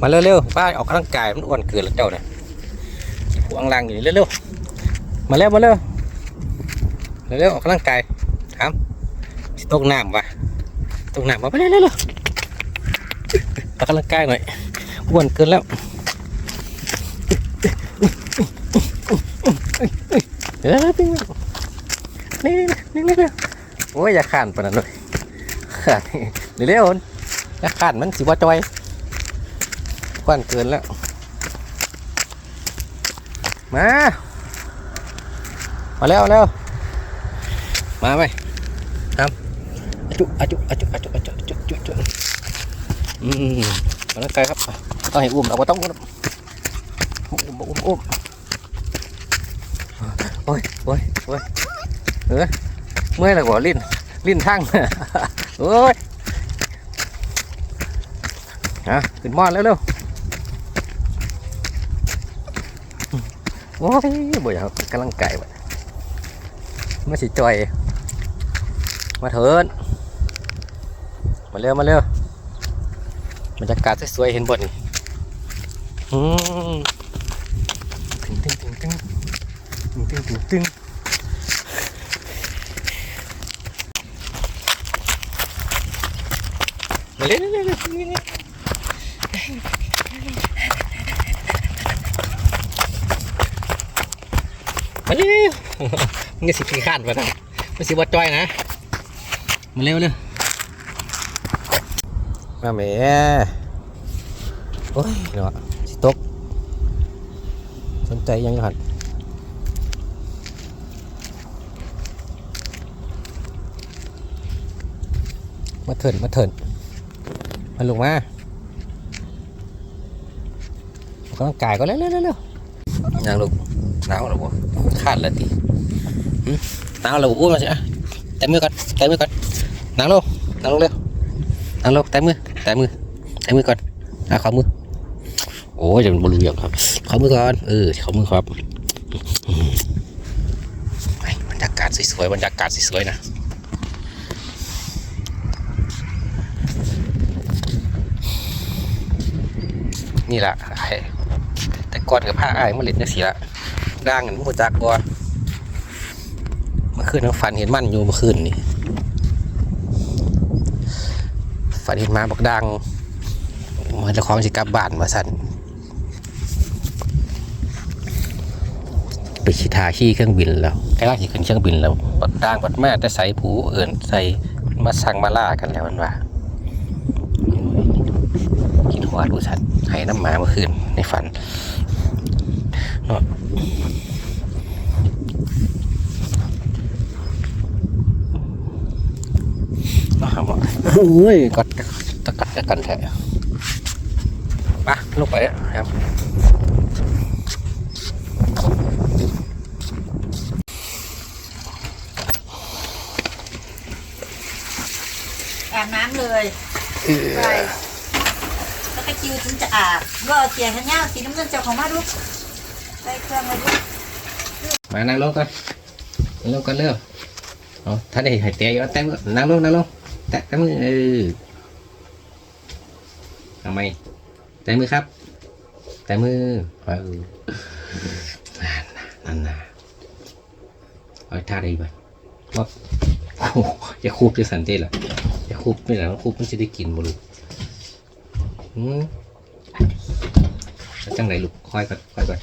มาเร็วๆป้าออกกำลังกายมันอ้วนเกินแล้วเจ้าเนี่ยวางลังอยู่นี่เร็วๆมาเร็วมาเร็วเร็วๆออกกำลังกายถามสิตกน้ำวะตกน้ำมาไปเร็วๆเร็วออกกำลังกายหน่อยอ้วนเกินแล้วเดี๋ยวๆปิ้งนี่นี่นี่นี่โอ้ยอย่าขานปานนั้นเลยขานเร็วๆอย่าขานมันสิว่าจอย กว้านเกินแล้ว มา มาแล้วแล้วมาไปครับอจุอจุอจุอจุอจุอจุจุจุอืมมาแล้วไกลครับต้องให้อุ้มเราก็ต้องอุ้มอุ้มอุ้มอุ้มโอ้ยโอ้ยโอ้ยเออเมื่อยแล้วก็ลิ้นลิ้นทั้งโอ้ยฮะขึ้นมอดแล้วเร็ว โอ้ยบ่อยากกำลังไก่วะมาสิจอย มาเถินมาเร็วมาเร็วบรรยากาศสวยๆเห็นบ่นี่อืมตึงตึงตึงตึงตึงตึงตึงตึงมาเร็วเร็วเร็วเร็วเร็ว มาเร็วมึงจะสิขี้ข้านมาทำมันสิบดจ้อยนะ มาเร็วเร็วมาแหม่โอ้ยเนาะสิตก สนใจยังอยู่หันมาเถินมาเถินมาลงมาออกกำลังกายก็เร็วเร็วเร็วเร็วยังลูก หนาวหรอวะขาดแล้วดิหึหนาวแล้วบ่อุ้มมาสิอะแต่มือก่อนแต่มือก่อนนั่งลงนั่งลงเร็วนั่งลงแต่มือแต่มือแต่มือก่อนอะขอมือโอ้ยจะเป็นบรูอย่างครับขอมือก่อนเออขอมือครับอืมไปบรรยากาศสวยๆบรรยากาศสวยๆนะนี่แหละไอ้แต่ก่อนกับผ้าไอ้ายมันเล็ดนักสีละ ด่างกันมูจักบ่เมื่อคืนน้งฝันเห็นมันอยู่เมื่อคืนนี่ฝันเห็นหมาบอกดังมันจะคล้องสิกลับบ้านมาสั่นไปขี่ทาขี่เครื่องบินแล้วใกล้ๆสิขึ้นเครื่องบินแล้วบัดด่างบัดแม่แต่ใส่ผูเอื่นใส่มาสั่งมาล่ากันแล้วมันว่าคิดหัวดูสันให้น้ำหมาเมื่อคืนในฝันนะครับ โอ้ยกัดตะกัดตะกันแท้ไปลงไปครับอาบน้ำเลยไปแล้วก็คิวถึงจะอาบก็เอาเสียขันย่าวสีน้ำเงินเจ้าของมาดูใส่เครื่องมาดูมานั่งลงกันนั่งลงกันเร็ว เอาท่านได้หายใจอยู่แต้มนั่งลงนั่งลงแตะแต้มือเออทำไมแตะมือครับ แตะมือเออนั่นนะนั่นนะเอาท่าได้ไหมว่าโอ้โหอย่าคูบจะสันเต้ล่ะอย่าคูบไม่หลังคูบมันจะได้กินบ่ลูกอืมแล้วจังไหนลูกค่อยก่อนค่อยก่อน